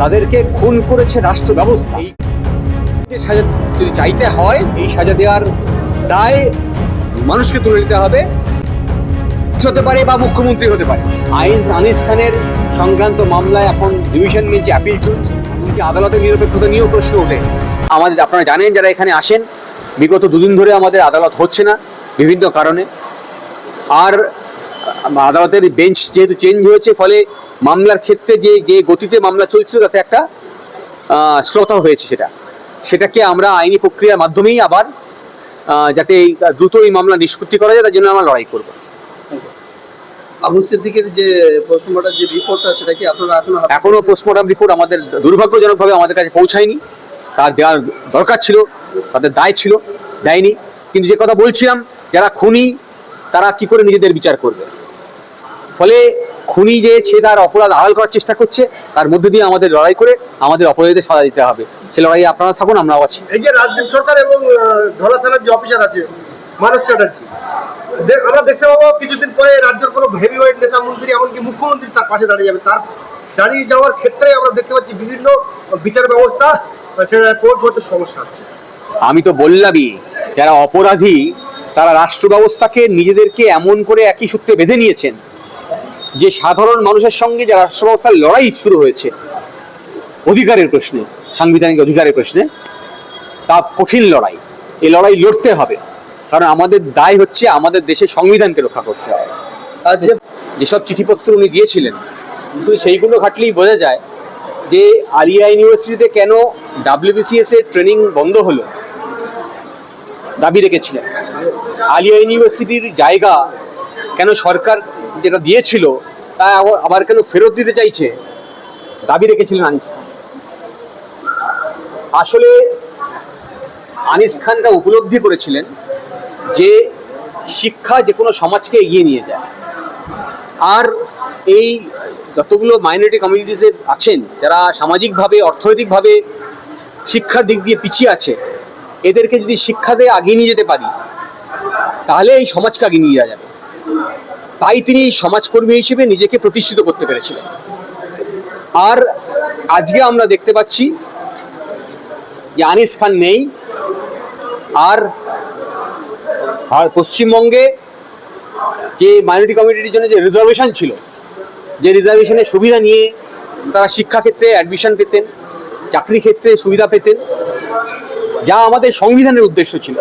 তাদেরকে খুন করেছে রাষ্ট্র ব্যবস্থা। এই যে সাজা যদি চাইতে হয়, এই সাজা দেওয়ার দায় মানুষকে তুলে নিতে হবে। হতে পারে বা মুখ্যমন্ত্রী হতে পারে। আইন আনিস খানের সংক্রান্ত মামলায় এখন ডিভিশন বেঞ্চে আপিল চলছে। এমনকি আদালতের নিরপেক্ষতা নিয়েও প্রশ্ন ওঠে। আমাদের আপনারা জানেন যারা এখানে আসেন, বিগত দুদিন ধরে আমাদের আদালত হচ্ছে না বিভিন্ন কারণে। আর আদালতের বেঞ্চ যেহেতু চেঞ্জ হয়েছে, ফলে মামলার ক্ষেত্রে যে যে গতিতে মামলা চলছিল তাতে একটা শ্রোতা হয়েছে সেটা। সেটাকে আমরা আইনি প্রক্রিয়ার মাধ্যমেই আবার যাতে এই দ্রুত এই মামলা নিষ্পত্তি করা যায় তার জন্য আমরা লড়াই করব। আবু সিদ্দিকের যে পোস্টমর্টম যে রিপোর্টটা সেটা কি আপনারা এখনও এখনও পোস্টমর্টম রিপোর্ট আমাদের দুর্ভাগ্যজনকভাবে আমাদের কাছে পৌঁছায়নি। তার দেওয়ার দরকার ছিল তাদের দায় ছিল দেয়নি। কিন্তু যে কথা বলছিলাম যারা খুনি তারা কি করে নিজেদের বিচার করবে? ফলে খুনি যে সে তার অপরাধ আড়াল করার চেষ্টা করছে তার মধ্যে দিয়ে আমাদের লড়াই করে আমাদের অপরাধীদের সাজা দিতে হবে। সে লড়াই আপনারা থাকুন আমরাও আছি। এই যে রাজ্য সরকার এবং ধলা থানার যে অফিসার আছে মানস চ্যাটার্জি আমরা দেখতে পাবো কিছুদিন পরে রাজ্যের কোনো হেভি ওয়েট নেতা মন্ত্রী এমনকি মুখ্যমন্ত্রী তার পাশে দাঁড়িয়ে যাবে। তার দাঁড়িয়ে যাওয়ার ক্ষেত্রে আমরা দেখতে পাচ্ছি বিভিন্ন বিচার ব্যবস্থা সেটা কোর্ট হতে সমস্যা হচ্ছে। আমি তো বললামই যারা অপরাধী তারা রাষ্ট্র ব্যবস্থাকে নিজেদেরকে এমন করে একই সূত্রে বেঁধে নিয়েছেন। যে সাধারণ মানুষের সঙ্গে যে রাষ্ট্র ব্যবস্থার লড়াই শুরু হয়েছে অধিকারের প্রশ্নে সাংবিধানিক অধিকারের প্রশ্নে তা কঠিন লড়াই। এই লড়াই লড়তে হবে। কারণ আমাদের দায় হচ্ছে আমাদের দেশের সংবিধানকে রক্ষা করতে হবে। আর যে যেসব চিঠিপত্র উনি দিয়েছিলেন শুধু সেইগুলো ঘাটলেই বোঝা যায় যে আলিয়া ইউনিভার্সিটিতে কেন ডাব্লিউবিসিএস এর ট্রেনিং বন্ধ হলো। দাবি রেখেছিলেন। আলিয়া ইউনিভার্সিটির জায়গা কেন সরকার যেটা দিয়েছিল, তা আবার- কেন ফেরত দিতে চাইছে? দাবি রেখেছিলেন আনিস খান। আসলে আনিস খানরা উপলব্ধি করেছিলেন যে শিক্ষা যে কোনো সমাজকে এগিয়ে নিয়ে যায়। আর এই যতগুলো মাইনরিটি কমিউনিটিসের আছেন, যারা সামাজিকভাবে, অর্থনৈতিকভাবে শিক্ষার দিক দিয়ে পিছিয়ে আছে, এদেরকে যদি শিক্ষা দিয়ে আগিয়ে নিয়ে যেতে পারি, তাহলে এই সমাজকে আগিয়ে নিয়ে যাওয়া যাবে। তাই তিনি সমাজকর্মী হিসেবে নিজেকে প্রতিষ্ঠিত করতে পেরেছিলেন। আর আজকে আমরা দেখতে পাচ্ছি যে আনিস খান নেই, আর আর পশ্চিমবঙ্গে যে মাইনরিটি কমিউনিটির জন্য যে রিজার্ভেশন ছিল, যে রিজার্ভেশনের সুবিধা নিয়ে তারা শিক্ষাক্ষেত্রে অ্যাডমিশন পেতেন, চাকরি ক্ষেত্রে সুবিধা পেতেন, যা আমাদের সংবিধানের উদ্দেশ্য ছিল।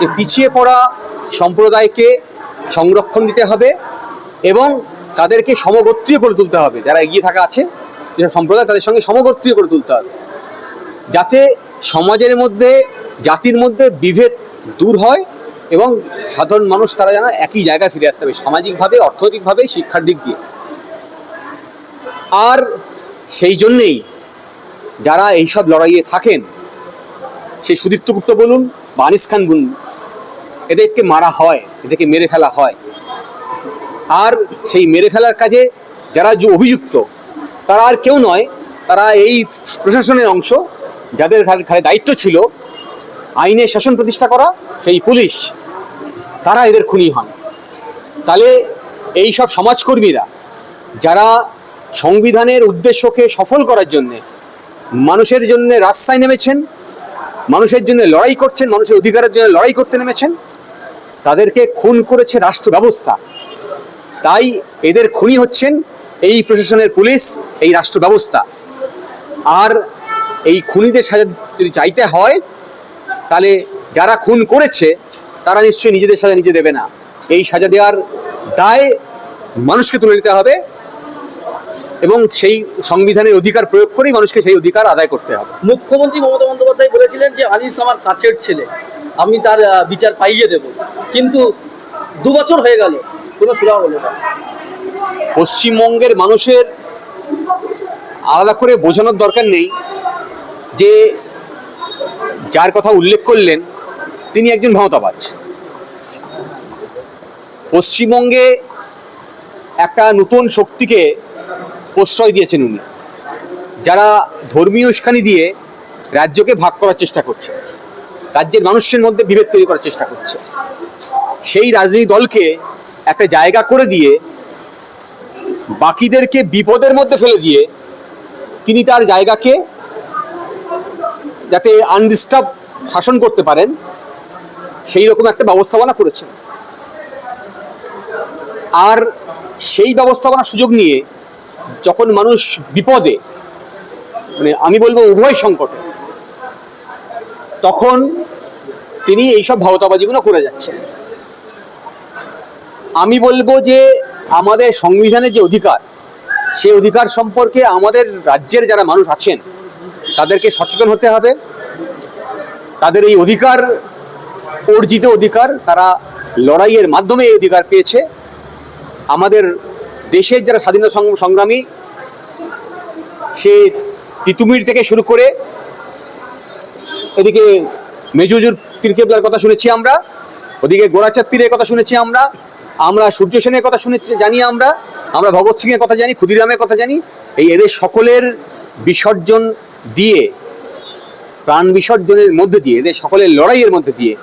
যে পিছিয়ে পড়া সম্প্রদায়কে সংরক্ষণ দিতে হবে এবং তাদেরকে সমগোত্রীয় করে তুলতে হবে। যারা এগিয়ে থাকা আছে, যেসব সম্প্রদায়, তাদের সঙ্গে সমগোত্রীয় করে তুলতে হবে। যাতে সমাজের মধ্যে, জাতির মধ্যে বিভেদ দূর হয় এবং সাধারণ মানুষ, তারা যেন একই জায়গায় ফিরে আসতে হবে সামাজিকভাবে, অর্থনৈতিকভাবে, শিক্ষার দিক দিয়ে। আর সেই জন্যেই যারা এইসব লড়াইয়ে থাকেন সে সুদীপ্ত গুপ্ত বলুন বা আনিস খান বলুন এদেরকে মারা হয়, এদেরকে মেরে ফেলা হয়। আর সেই মেরে ফেলার কাজে যারা যে অভিযুক্ত, তারা আর কেউ নয়, তারা এই প্রশাসনের অংশ, যাদের ঘাড়ে দায়িত্ব ছিল আইনের শাসন প্রতিষ্ঠা করা, সেই পুলিশ, তারা এদের খুনি হন। তাহলে এই সব সমাজকর্মীরা, যারা সংবিধানের উদ্দেশ্যকে সফল করার জন্যে মানুষের জন্য রাস্তায় নেমেছেন, মানুষের জন্য লড়াই করছেন, মানুষের অধিকারের জন্য লড়াই করতে নেমেছেন তাদেরকে খুন করেছে রাষ্ট্র ব্যবস্থা। তাই এদের খুনি হচ্ছেন এই প্রশাসনের পুলিশ, এই রাষ্ট্র ব্যবস্থা। আর এই খুনিদের সাজা যদি চাইতে হয়, তাহলে যারা খুন করেছে, তারা নিশ্চয়ই নিজেদের সাজা নিজে দেবে না। এই সাজা দেওয়ার দায় মানুষকে তুলে নিতে হবে এবং সেই সংবিধানের অধিকার প্রয়োগ করেই মানুষকে সেই অধিকার আদায় করতে হবে। মুখ্যমন্ত্রী মমতা বন্দ্যোপাধ্যায় বলেছিলেন যে আনিস আমার কাছের ছেলে। আমি তার বিচার পাইয়ে দেব। কিন্তু দু বছর হয়ে গেল, কোনো সুরাহ হলো না। পশ্চিমবঙ্গের মানুষের আলাদা করে বোঝানোর দরকার নেই যে যার কথা উল্লেখ করলেন তিনি একজন ক্ষমতাবাজ পশ্চিমবঙ্গে একটা নতুন শক্তিকে প্রশ্রয় দিয়েছেন উনি, যারা ধর্মীয় উস্কানি দিয়ে রাজ্যকে ভাগ করার চেষ্টা করছে। রাজ্যের মানুষের মধ্যে বিভেদ তৈরি করার চেষ্টা করছে। সেই রাজনৈতিক দলকে একটা জায়গা করে দিয়ে বাকিদেরকে বিপদের মধ্যে ফেলে দিয়ে তিনি তার জায়গাকে যাতে আনডিস্টার্ব শাসন করতে পারেন, সেই রকম একটা ব্যবস্থাপনা করেছেন। আর সেই ব্যবস্থাপনার সুযোগ নিয়ে যখন মানুষ বিপদে মানে আমি বলব উভয় সংকটে, তখন তিনি এইসব ভাওতাবাজিগুলো করে যাচ্ছেন। আমি বলব যে আমাদের সংবিধানের যে অধিকার সেই অধিকার সম্পর্কে আমাদের রাজ্যের যারা মানুষ আছেন, তাদেরকে সচেতন হতে হবে। তাদের এই অধিকার, অর্জিত অধিকার, তারা লড়াইয়ের মাধ্যমে এই অধিকার পেয়েছে। আমাদের দেশের যারা স্বাধীনতা সংগ্রামী, সে তিতুমির থেকে শুরু করে, এদিকে মেজুজুর পীর কেবলার কথা শুনেছি আমরা, ওদিকে গোরাচাঁদ পীরের কথা শুনেছি আমরা আমরা সূর্য সেনের কথা শুনেছি, জানি আমরা আমরা ভগৎ সিংয়ের কথা জানি, ক্ষুদিরামের কথা জানি। এই এদের সকলের বিসর্জন দিয়ে, প্রাণ বিসর্জনের মধ্যে দিয়ে, এদের সকলের লড়াইয়ের মধ্যে দিয়ে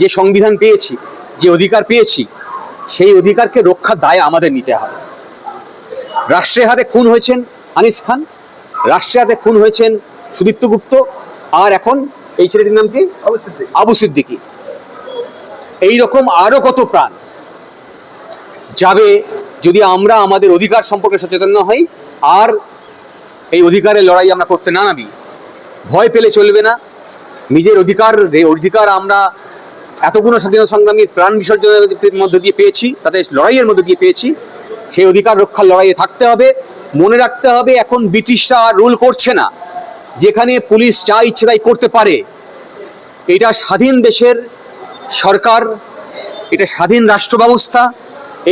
যে সংবিধান পেয়েছি, যে অধিকার পেয়েছি, সেই অধিকারকে রক্ষার দায় আমাদের নিতে হবে রাষ্ট্রের হাতে খুন হয়েছেন আনিস খান, রাষ্ট্রের হাতে খুন হয়েছেন সুদীপ্ত গুপ্ত, আর এখন এই ছেলেটির নাম কি? আবু সিদ্দিকি। এই রকম আরও কত প্রাণ যাবে যদি আমরা আমাদের অধিকার সম্পর্কে সচেতন না হই আর এই অধিকারের লড়াই আমরা করতে না নামি। ভয় পেলে চলবে না। নিজের অধিকার যে অধিকার আমরা এতগুলো স্বাধীনতা সংগ্রামীর প্রাণ বিসর্জনের মধ্যে দিয়ে পেয়েছি তাদের লড়াইয়ের মধ্যে দিয়ে পেয়েছি সেই অধিকার রক্ষার লড়াইয়ে থাকতে হবে। মনে রাখতে হবে এখন ব্রিটিশরা রুল করছে না। যেখানে পুলিশ যা ইচ্ছে তাই করতে পারে। এটা স্বাধীন দেশের সরকার, এটা স্বাধীন রাষ্ট্র ব্যবস্থা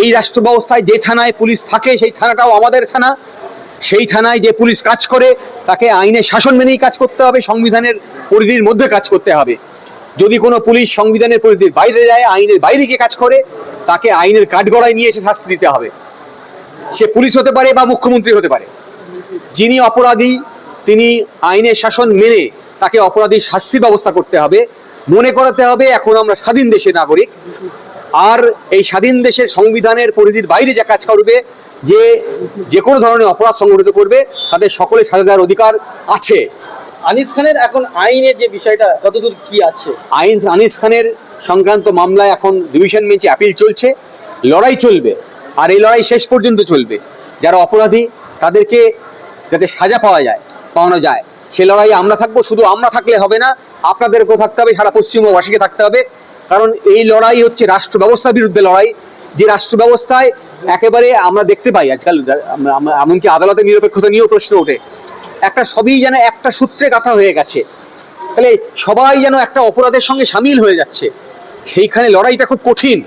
এই রাষ্ট্র ব্যবস্থায় যে থানায় পুলিশ থাকে, সেই থানাটাও আমাদের থানা। সেই থানায় যে পুলিশ কাজ করে, তাকে আইনের শাসন মেনেই কাজ করতে হবে, সংবিধানের পরিধির মধ্যে কাজ করতে হবে। যদি কোনো পুলিশ সংবিধানের পরিধির বাইরে যায়, আইনের বাইরে গিয়ে কাজ করে, তাকে আইনের কাঠগড়ায় নিয়ে এসে শাস্তি দিতে হবে। সে পুলিশ হতে পারে বা মুখ্যমন্ত্রী হতে পারে। যিনি অপরাধী তিনি আইনের শাসন মেনে তাকে অপরাধীর শাস্তির ব্যবস্থা করতে হবে মনে করাতে হবে এখন আমরা স্বাধীন দেশের নাগরিক। আর এই স্বাধীন দেশের সংবিধানের পরিধির বাইরে যা কাজ করবে যে যে কোনো ধরনের অপরাধ সংগঠিত করবে তাদের সকলে স্বাধীনতার অধিকার আছে। আনিস খানের এখন আইনের যে বিষয়টা কতদূর কি আছে? আইন আনিস খানের সংক্রান্ত মামলায় এখন ডিভিশন বেঞ্চে অ্যাপিল চলছে লড়াই চলবে আর এই লড়াই শেষ পর্যন্ত চলবে। যারা অপরাধী তাদেরকে যাতে সাজা পাওয়া যায়। পাওয়ানো যায়। সে লড়াই আমরা থাকব, শুধু আমরা থাকলে হবে না আপনাদেরকেও থাকতে হবে, সারা পশ্চিমবঙ্গবাসীকে থাকতে হবে। কারণ এই লড়াই হচ্ছে রাষ্ট্র ব্যবস্থার বিরুদ্ধে লড়াই। যে রাষ্ট্র ব্যবস্থায় একেবারে আমরা দেখতে পাই আজকাল, এমনকি আদালতের নিরপেক্ষতা নিয়েও প্রশ্ন ওঠে। একটা সবই যেন একটা সূত্রে কথা হয়ে গেছে। তাহলে সবাই যেন একটা অপরাধের সঙ্গে সামিল হয়ে যাচ্ছে। সেইখানে লড়াইটা খুব কঠিন।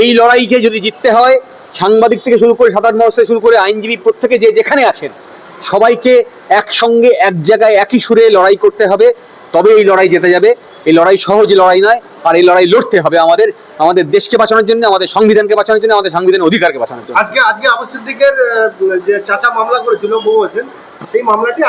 এই লড়াইকে যদি জিততে হয়, সাংবাদিক থেকে শুরু করে সাধারণ মানুষ শুরু করে আইনজীবী প্রত্যেকে যে যেখানে আছেন সবাইকে একসঙ্গে, এক জায়গায় একই সুরে লড়াই করতে হবে। তবে এই লড়াই যেতে যাবে। এই লড়াই সহজ লড়াই নয়, আর এই লড়াই লড়তে হবে আমাদের আমাদের দেশকে বাঁচানোর জন্য, আমাদের সংবিধানকে বাঁচানোর জন্য, আমাদের সংবিধানের অধিকারকে বাঁচানোর জন্য। আজকে আজকে আবু সিদ্দিকের যে চাচা মামলা করেছিল, বউ সেই মামলাটি